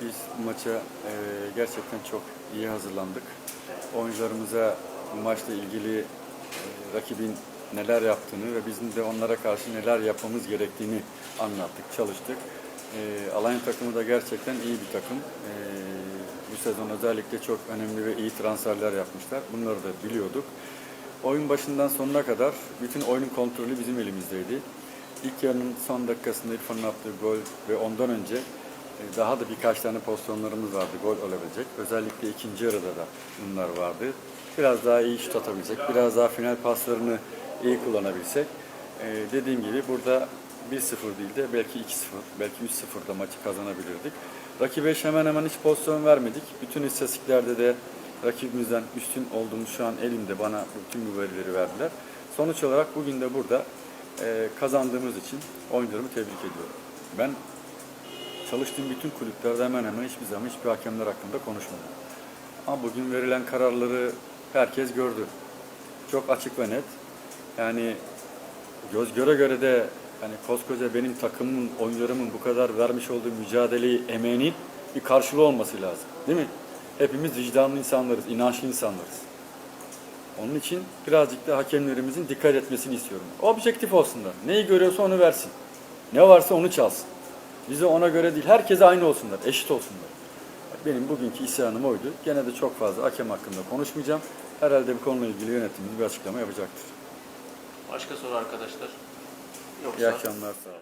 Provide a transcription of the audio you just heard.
Biz maça e, gerçekten çok iyi hazırlandık. Oyuncularımıza maçla ilgili e, rakibin neler yaptığını ve bizim de onlara karşı neler yapmamız gerektiğini anlattık, çalıştık. E, Alanya takımı da gerçekten iyi bir takım. E, bu sezon özellikle çok önemli ve iyi transferler yapmışlar. Bunları da biliyorduk. Oyun başından sonuna kadar bütün oyunun kontrolü bizim elimizdeydi. İlk yarının son dakikasında İrfan'ın attığı gol ve ondan önce daha da birkaç tane pozisyonlarımız vardı gol olabilecek. Özellikle ikinci yarıda da bunlar vardı. Biraz daha iyi şut atabilsek, biraz daha final paslarını iyi kullanabilsek. e, dediğim gibi burada 1-0 değil de belki 2-0, belki 3-0 da maçı kazanabilirdik. Rakibe hemen hemen hiç pozisyon vermedik. Bütün istatistiklerde de rakibimizden üstün olduğumuz şu an elimde bana bütün bu verileri verdiler. Sonuç olarak bugün de burada e, kazandığımız için oyuncularımı tebrik ediyorum. Ben çalıştığım bütün kulüplerde hemen hemen hiçbir zaman hiçbir hakemler hakkında konuşmadım. Ama bugün verilen kararları herkes gördü. Çok açık ve net. Yani göz göre göre de hani koskoca benim takımımın, oyuncularımın bu kadar vermiş olduğu mücadeleyi, emeğinin bir karşılığı olması lazım. Değil mi? Hepimiz vicdanlı insanlarız, inançlı insanlarız. Onun için birazcık da hakemlerimizin dikkat etmesini istiyorum. Objektif olsunlar. Neyi görüyorsa onu versin. Ne varsa onu çalsın. Bize ona göre değil, herkese aynı olsunlar, eşit olsunlar. Benim bugünkü isyanım oydu. Gene de çok fazla hakem hakkında konuşmayacağım. Herhalde bu konuyla ilgili yönetimimiz bir açıklama yapacaktır. Başka soru arkadaşlar? Yoksa İyi akşamlar, sağ olun.